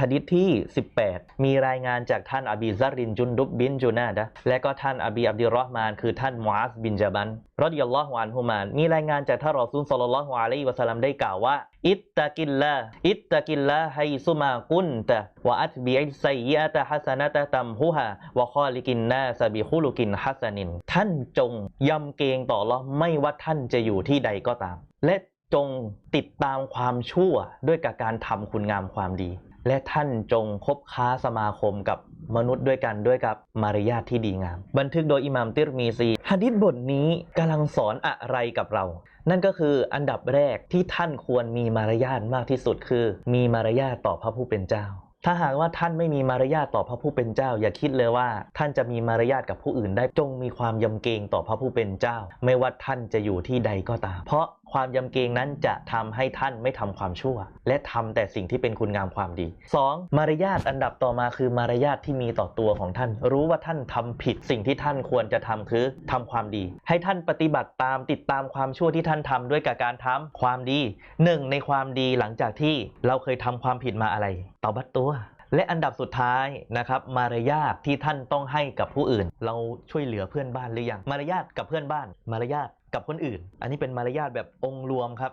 ฮะดิษที่ 18 มีรายงานจากท่านอบีซารินจุนดุบบินจูนาดะและก็ท่านอบีอับดุลรอห์มานคือท่านมุอาซบินจาบันรอดิยัลลอฮุอันฮุมานมีรายงานจากท่านรอซูลศ็อลลัลลอฮุอะลัยฮิวะซัลลัมได้กล่าวว่า อิตตะกิลลาอิตตะกิลลาไฮซุมากุนตะวะอัตบิอิสซัยยะตะฮัสนะตะตัมฮุฮาวะคอลิกินนาสบิคุลุกินฮัสนิน ท่านจงยำเกรงต่อลเลอฮ์ไม่ว่าท่านจะอยู่ที่ใดก็ตาม และจงติดตามความชั่วด้วยกับการทำคุณงามความดี และท่านจงคบค้าสมาคมกับมนุษย์ด้วยกันด้วยกับมารยาทที่ดีงาม บันทึกโดยอิหม่ามติรมีซีฮะดิษบทนี้กำลังสอนอะไรกับเรา นั่นก็คืออันดับแรกที่ท่านควรมีมารยาทมากที่สุดคือ มีมารยาทต่อพระผู้เป็นเจ้า ถ้าหากว่าท่านไม่มีมารยาทต่อพระผู้เป็นเจ้า อย่าคิดเลยว่า ท่านจะมีมารยาทกับผู้อื่นได้จงมีความยำเกรงต่อพระผู้เป็นเจ้า ไม่ว่าท่านจะอยู่ที่ใดก็ตาม เพราะ ความยำเกรงนั้นจะทำให้ท่านไม่ทำความชั่ว และทำแต่สิ่งที่เป็นคุณงามความดี 2. มารยาทอันดับต่อมาคือมารยาทที่มีต่อตัวของท่าน รู้ว่าท่านทำผิดสิ่งที่ท่านควรจะทำคือทำความดี ให้ท่านปฏิบัติตามติดตามความชั่วที่ท่านทำด้วยกับการทำความดีหนึ่งในความดีหลังจากที่เราเคยทำความผิดมาอะไรต่อบัตตัวและอันดับสุดท้ายนะครับมารยาทที่ท่านต้องให้กับผู้อื่น เราช่วยเหลือเพื่อนบ้านหรือยังมารยาทกับเพื่อนบ้าน มารยาท กับคนอื่น อันนี้เป็นมารยาทแบบองค์รวมครับ